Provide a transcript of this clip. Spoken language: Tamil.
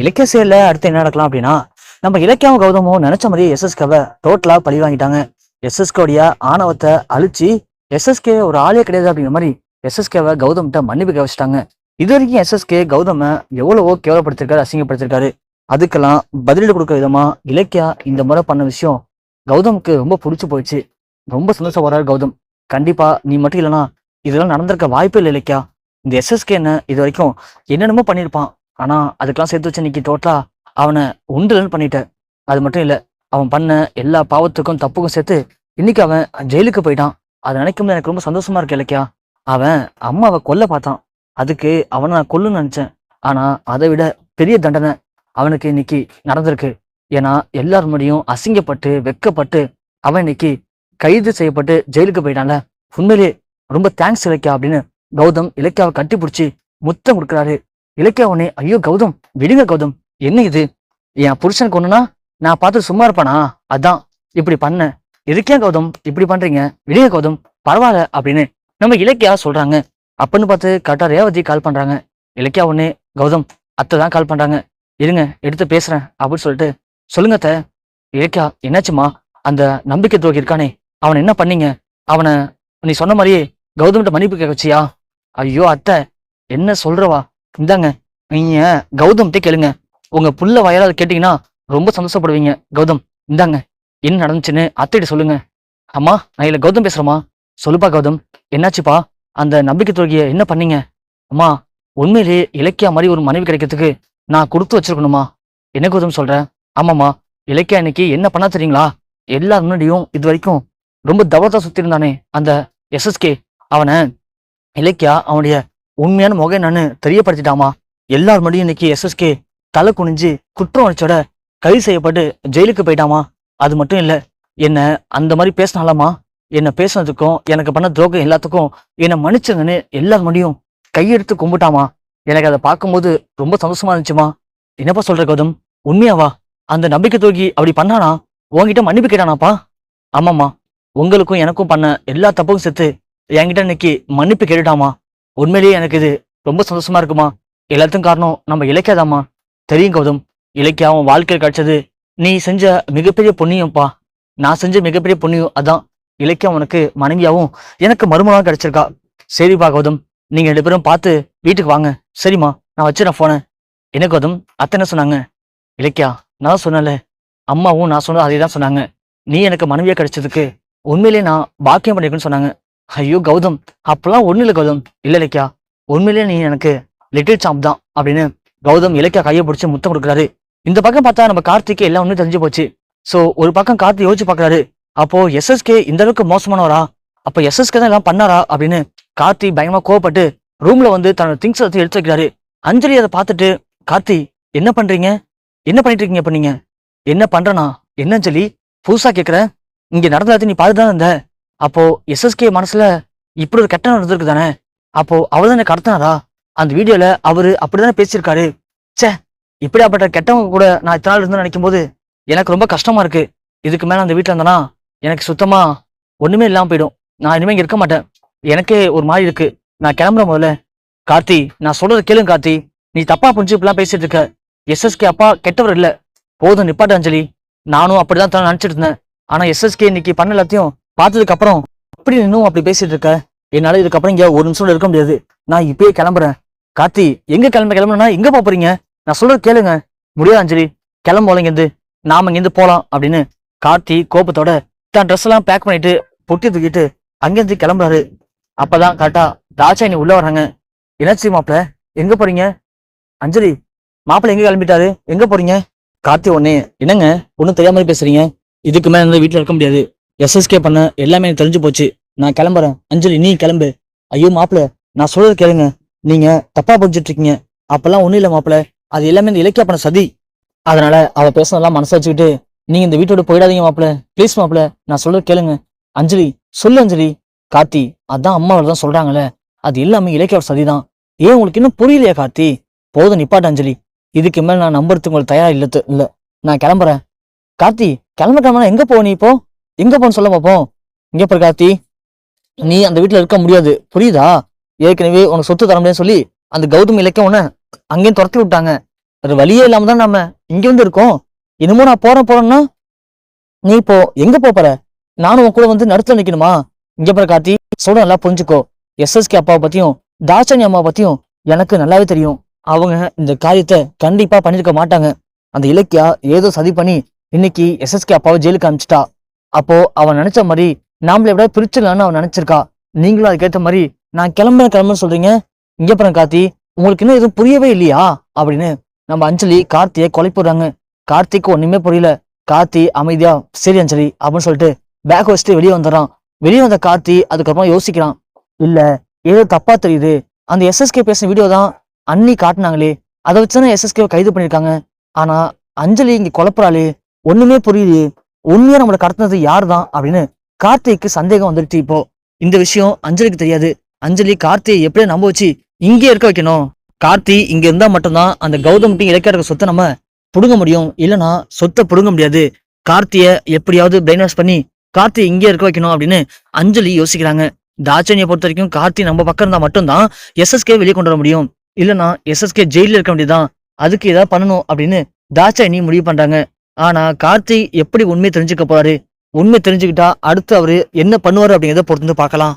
இலக்கிய செயல்ல அடுத்து என்ன நடக்கலாம் அப்படின்னா நம்ம இலக்கியாவும் கௌதமும் நினைச்ச மாதிரியே எஸ்எஸ்கேவை டோட்டலா பழி வாங்கிட்டாங்க. எஸ்எஸ்கேடைய ஆணவத்தை அழிச்சு எஸ்எஸ்கே ஒரு ஆளே கிடையாது அப்படிங்கிற மாதிரி எஸ்எஸ்கேவை கௌதம்கிட்ட மன்னிப்பு கேட்க இது வரைக்கும் எஸ்எஸ்கே கௌதம எவ்வளவோ கேவலப்படுத்திருக்காரு அசிங்கப்படுத்திருக்காரு. அதுக்கெல்லாம் பதிலடி கொடுக்க விதமா இலக்கியா இந்த முறை பண்ண விஷயம் கௌதமுக்கு ரொம்ப பிடிச்சு போயிடுச்சு. ரொம்ப சந்தோஷப்படுறாரு கௌதம். கண்டிப்பா நீ மட்டும் இல்லைனா இதெல்லாம் நடந்திருக்க வாய்ப்பே இல்லை இலக்கியா. இந்த எஸ்எஸ்கே என்ன இது வரைக்கும் என்னென்னமோ பண்ணியிருப்பான். ஆனா அதுக்கெல்லாம் சேர்த்து வச்சு இன்னைக்கு டோட்டலா அவனை உண்டுலன்னு பண்ணிட்டேன். அது மட்டும் இல்லை அவன் பண்ண எல்லா பாவத்துக்கும் தப்புக்கும் சேர்த்து இன்னைக்கு அவன் ஜெயிலுக்கு போயிட்டான். அதை நினைக்கும் போது எனக்கு ரொம்ப சந்தோஷமா இருக்கு இலக்கியா. அவன் அம்மாவை கொல்ல பார்த்தான். அதுக்கு அவனை நான் கொல்லுன்னு நினைச்சேன். ஆனா அதை விட பெரிய தண்டனை அவனுக்கு இன்னைக்கு நடந்திருக்கு. ஏன்னா எல்லார் முன்னாடியும் அசிங்கப்பட்டு வெக்கப்பட்டு அவன் இன்னைக்கு கைது செய்யப்பட்டு ஜெயிலுக்கு போயிட்டான்ல. உண்மையிலேயே ரொம்ப தேங்க்ஸ் இலக்கியா அப்படின்னு கௌதம் இலக்கியாவை கட்டி பிடிச்சி முத்தம் கொடுக்குறாரு. இலக்கியா உடனே ஐயோ கௌதம் விடுங்க கௌதம் என்ன இது? என் புருஷனுக்கு ஒண்ணுனா நான் பார்த்து சும்மா இருப்பானா? அதான் இப்படி பண்ணேன் இருக்கே கௌதம் இப்படி பண்றீங்க விடுங்க கௌதம் பரவாயில்ல அப்படின்னு நம்ம இலக்கியா சொல்றாங்க. அப்பன்னு பார்த்து கரெக்டா ரேவதி கால் பண்றாங்க. இலக்கியா உடனே கௌதம் அத்தை தான் கால் பண்றாங்க. இருங்க எடுத்து பேசுறேன் அப்படின்னு சொல்லிட்டு சொல்லுங்க அத்தை இலக்கியா என்னாச்சுமா அந்த நம்பிக்கை துரோகி இருக்கானே அவனை என்ன பண்ணீங்க? அவனை நீ சொன்ன மாதிரியே கௌதம்கிட்ட மன்னிப்பு கேட்க வச்சியா? ஐயோ அத்தை என்ன சொல்றவா? இந்தாங்க நீங்க கௌதம்கிட்ட கேளுங்க. உங்க புள்ள வயலால் கேட்டீங்கன்னா ரொம்ப சந்தோஷப்படுவீங்க. கௌதம் இந்தாங்க என்ன நடந்துச்சுன்னு அத்தைகிட்ட சொல்லுங்க. அம்மா நான் இல்லை கௌதம் பேசுறேம்மா. சொல்லுப்பா கௌதம் என்னாச்சுப்பா? அந்த நம்பிக்கை துரோகிய என்ன பண்ணீங்க? அம்மா உண்மையிலேயே இலக்கியா மாதிரி ஒரு மனைவி கிடைக்கிறதுக்கு நான் கொடுத்து வச்சிருக்கணுமா என்ன கௌதம் சொல்றேன் ஆமாம்மா இலக்கியா இன்னைக்கு என்ன பண்ணா தெரியுங்களா? எல்லார் முன்னாடியும் இது வரைக்கும் ரொம்ப தவறதா சுத்தி இருந்தானே அந்த எஸ்எஸ்கே அவனை இலக்கியா அவனுடைய உண்மையான முகை நான் தெரியப்படுத்திட்டாமா? எல்லார் மடியும் இன்னைக்கு எஸ்எஸ்கே தலை குனிஞ்சு குற்றம் உணர்ச்சியோட கைது செய்யப்பட்டு ஜெயிலுக்கு போயிட்டாமா? அது மட்டும் இல்லை என்ன அந்த மாதிரி பேசினாலாமா? என்னை பேசுனதுக்கும் எனக்கு பண்ண துரோகம் எல்லாத்துக்கும் என்னை மன்னிச்சுங்கன்னு எல்லார் மடியும் கையெடுத்து கும்பிட்டாமா? எனக்கு அதை பார்க்கும்போது ரொம்ப சந்தோஷமா இருந்துச்சுமா? என்னப்பா சொல்ற கௌதம்? உண்மையாவா? அந்த நம்பிக்கை தூக்கி அப்படி பண்ணானா? உன்கிட்ட மன்னிப்பு கேட்டானாப்பா? ஆமாம்மா. உங்களுக்கும் எனக்கும் பண்ண எல்லா தப்புக்கும் சேர்த்து என்கிட்ட இன்னைக்கு மன்னிப்பு கேட்டுட்டாமா? உண்மையிலேயே எனக்கு இது ரொம்ப சந்தோஷமா இருக்குமா? எல்லாத்துக்கும் காரணம் நம்ம இலக்கியாதாம்மா தெரியும் கௌதம் இலக்கியா வாழ்க்கையில் கிடைச்சது. நீ செஞ்ச மிகப்பெரிய பொண்ணியம்ப்பா. நான் செஞ்ச மிகப்பெரிய பொண்ணியம் அதான். இலக்கியம் உனக்கு மனைவியாவும் எனக்கு மருமகளாக கிடைச்சிருக்கா. சரிப்பா கௌதம் நீங்க ரெண்டு பேரும் பார்த்து வீட்டுக்கு வாங்க. சரிம்மா நான் வச்சுறேன் போனை என்ன கௌதம் அத்தை என்ன சொன்னாங்க? இலக்கியா நான் சொன்னல அம்மாவும் நான் சொன்னது அதே தான் சொன்னாங்க. நீ எனக்கு மனைவியாக கிடைச்சதுக்கு உண்மையிலேயே நான் பாக்கியம் பண்ணிருக்குன்னு சொன்னாங்க. ஐயோ கௌதம் அப்பெல்லாம் ஒண்ணு இல்லை கௌதம். இல்ல இலக்கியா உண்மையிலே நீ எனக்கு லிட்டில் சாம்ப் தான் அப்படின்னு கௌதம் இலக்கியா கையை பிடிச்சி முத்தம் கொடுக்குறாரு. இந்த பக்கம் பார்த்தா நம்ம கார்த்திக்கு எல்லாம் ஒன்றும் தெரிஞ்சு போச்சு. சோ ஒரு பக்கம் கார்த்தி யோசிச்சு பார்க்கறாரு. அப்போ எஸ்எஸ்கே இந்த அளவுக்கு மோசமானவரா? அப்ப எஸ்எஸ்கே தான் எல்லாம் பண்ணாரா? அப்படின்னு கார்த்தி பயங்கரமா கோவப்பட்டு ரூம்ல வந்து தன்னோட திங்ஸ் எடுத்து எடுத்து வைக்கிறாரு. அஞ்சலி அதை பார்த்துட்டு கார்த்தி என்ன பண்றீங்க? என்ன பண்ணிட்டு இருக்கீங்க இப்ப நீங்க? என்ன பண்றனா? என்ன அஞ்சலி? புதுசா கேக்குற இங்க நடந்ததை நீ பார்த்து தான் இருந்த? அப்போ எஸ்எஸ்கே மனசுல இப்படி ஒரு கெட்ட நடந்திருக்கு தானே? அப்போ அவர் தானே கடத்தினாரா? அந்த வீடியோல அவரு அப்படிதானே பேசியிருக்காரு. ச்சே இப்படியாப்பட்ட கெட்டவங்க கூட நான் இத்தனை நாள் இருந்து நினைக்கும் போது எனக்கு ரொம்ப கஷ்டமா இருக்கு. இதுக்கு மேல அந்த வீட்டுல இருந்தனா எனக்கு சுத்தமா ஒண்ணுமே இல்லாம போயிடும். நான் இனிமே இங்க இருக்க மாட்டேன். எனக்கே ஒரு மாதிரி இருக்கு. நான் கிளம்புற முதல்ல. கார்த்தி நான் சொல்றத கேளுங்க கார்த்தி. நீ தப்பா புரிஞ்சு இப்படிலாம் பேசிட்டு இருக்க. எஸ்எஸ்கே அப்பா கெட்டவர் இல்ல. போதும் நிப்பாட்டு அஞ்சலி. நானும் அப்படிதான் தான் நினைச்சிட்டு இருந்தேன். ஆனா எஸ்எஸ்கே இன்னைக்கு பண்ண எல்லாத்தையும் பார்த்ததுக்கு அப்புறம் அப்படி இன்னும் அப்படி பேசிட்டு இருக்க? என்னால இதுக்கப்புறம் இங்க ஒரு நிமிஷம் இருக்க முடியாது. நான் இப்பயே கிளம்புறேன். கார்த்தி எங்க கிளம்ப கிளம்புனா எங்க போப் போறீங்க? நான் சொல்றது கேளுங்க. முடியாது அஞ்சலி. கிளம்போல இங்கிருந்து. நாம இங்கிருந்து போலாம் அப்படின்னு கார்த்தி கோபத்தோட தான் ட்ரெஸ் எல்லாம் பேக் பண்ணிட்டு பொட்டி தூக்கிட்டு அங்கிருந்து கிளம்புறாரு. அப்பதான் கரெக்டா ராஜாயினி உள்ள வராங்க என்னாச்சு மாப்பிள? எங்க போறீங்க? அஞ்சலி மாப்பிள எங்க கிளம்பிட்டாரு? எங்க போறீங்க? கார்த்தி ஒன்னே என்னங்க? ஒன்றும் தெரியாம பேசுறீங்க. இதுக்கு மேல இந்த வீட்டுல இருக்க முடியாது. எஸ்எஸ்கே பண்ண எல்லாமே எனக்கு தெரிஞ்சு போச்சு. நான் கிளம்புறேன். அஞ்சலி நீ கிளம்பு. ஐயோ மாப்பிள நான் சொல்றது கேளுங்க. நீங்க தப்பா புரிஞ்சிட்டு இருக்கீங்க அப்பெல்லாம் ஒண்ணும் இல்ல மாப்பிள அது எல்லாமே இந்த இலக்கியா பண்ண சதி. அதனால அவ பேசினதெல்லாம் மனசு வச்சுக்கிட்டு நீங்க இந்த வீட்டோட போயிடாதீங்க மாப்பிள ப்ளீஸ் மாப்பிள நான் சொல்றது கேளுங்க. அஞ்சலி சொல்லு அஞ்சலி. கார்த்தி அதான் அம்மா தான் சொல்றாங்களே அது எல்லாமே இலக்கியோட சதிதான். ஏன் உங்களுக்கு இன்னும் புரியலையா கார்த்தி? போதும் நிப்பாட்டு அஞ்சலி. இதுக்கு மேல நான் நம்புறதுக்கு உங்களுக்கு தயாரா இல்ல இல்ல. நான் கிளம்புறேன். கார்த்தி கிளம்ப கிளம்புனா எங்க போ நீ இப்போ? எங்க போன்னு சொல்ல பார்ப்போம் இங்க பாரு கார்த்தி. நீ அந்த வீட்டுல இருக்க முடியாது. புரியுதா? ஏற்கனவே உனக்கு சொத்து தர முடியாதுன்னு சொல்லி அந்த கௌதம் இலக்கம் உன்ன அங்கேயும் துரத்தி விட்டாங்க. ஒரு வழியே இல்லாம தான் நம்ம இங்க வந்து இருக்கோம். என்னமோ நான் போறேன் போறேன்னா நீ இப்போ எங்க போற? நானும் உன் கூட வந்து நடுத்துல நிக்கணுமா? இங்க பாரு கார்த்தி. சொல்ற நல்லா புரிஞ்சுக்கோ. எஸ்எஸ்கே அப்பாவை பத்தியும் தாட்சாணி அம்மாவை பத்தியும் எனக்கு நல்லாவே தெரியும். அவங்க இந்த காரியத்தை கண்டிப்பா பண்ணிருக்க மாட்டாங்க. அந்த இலக்கியா ஏதோ சதி பண்ணி இன்னைக்கு எஸ்எஸ்கே அப்பாவை ஜெயிலுக்கு அனுப்பிச்சிட்டா. அப்போ அவன் நினைச்ச மாதிரி நாமளை விட பிரிச்சிடலான்னு அவன் நினைச்சிருக்கா. நீங்களும் அதுக்கேற்ற மாதிரி நான் கிளம்புறேன் கிளம்புன்னு சொல்றீங்க. இங்க அப்புறம் கார்த்தி உங்களுக்கு இன்னும் எதுவும் புரியவே இல்லையா? அப்படின்னு நம்ம அஞ்சலி கார்த்தியை கொலை போடுறாங்க. கார்த்திக்கு ஒண்ணுமே புரியல. கார்த்தி அமைதியா சரி அஞ்சலி அப்படின்னு சொல்லிட்டு பேக் வச்சுட்டு வெளியே வந்துடுறான். வெளியே வந்த கார்த்தி அதுக்கப்புறமா யோசிக்கிறான். இல்ல ஏதோ தப்பா தெரியுது. அந்த எஸ்எஸ்கே பேசின வீடியோ தான் அன்னி காட்டினாங்களே. அதை வச்சுதானே எஸ்எஸ்கே கைது பண்ணிருக்காங்க ஆனா அஞ்சலி இங்க குழப்பறாளே ஒண்ணுமே புரியுது. உண்மையா நம்மளை கடத்தினது யார் தான் அப்படின்னு கார்த்திக்கு சந்தேகம் வந்துருச்சு இப்போ. இந்த விஷயம் அஞ்சலிக்கு தெரியாது. அஞ்சலி கார்த்தியை எப்படியே நம்ப வச்சு இங்கே இருக்க வைக்கணும். கார்த்தி இங்க இருந்தா மட்டும்தான் அந்த கௌதம்ட்டி இலக்கிய சொத்தை நம்ம புடுங்க முடியும். இல்லைன்னா சொத்தை புடுங்க முடியாது. கார்த்திய எப்படியாவது பிரெயின் வாஷ் பண்ணி கார்த்தி இங்கே இருக்க வைக்கணும் அப்படின்னு அஞ்சலி யோசிக்கிறாங்க. தாட்சணியை பொறுத்த வரைக்கும் கார்த்தி நம்ம பக்கம் இருந்தா மட்டும்தான் எஸ்எஸ்கே வெளியே கொண்டு வர முடியும். இல்லைன்னா எஸ்எஸ்கே ஜெயில இருக்க வேண்டியதுதான். அதுக்கு ஏதாவது பண்ணணும் அப்படின்னு தாட்சாயணி முடிவு பண்றாங்க. ஆனா கார்த்தி எப்படி உண்மை தெரிஞ்சுக்க போறாரு? உண்மை தெரிஞ்சுக்கிட்டா அடுத்து அவரு என்ன பண்ணுவாரு அப்படிங்கிறத பொறுத்து பார்க்கலாம்.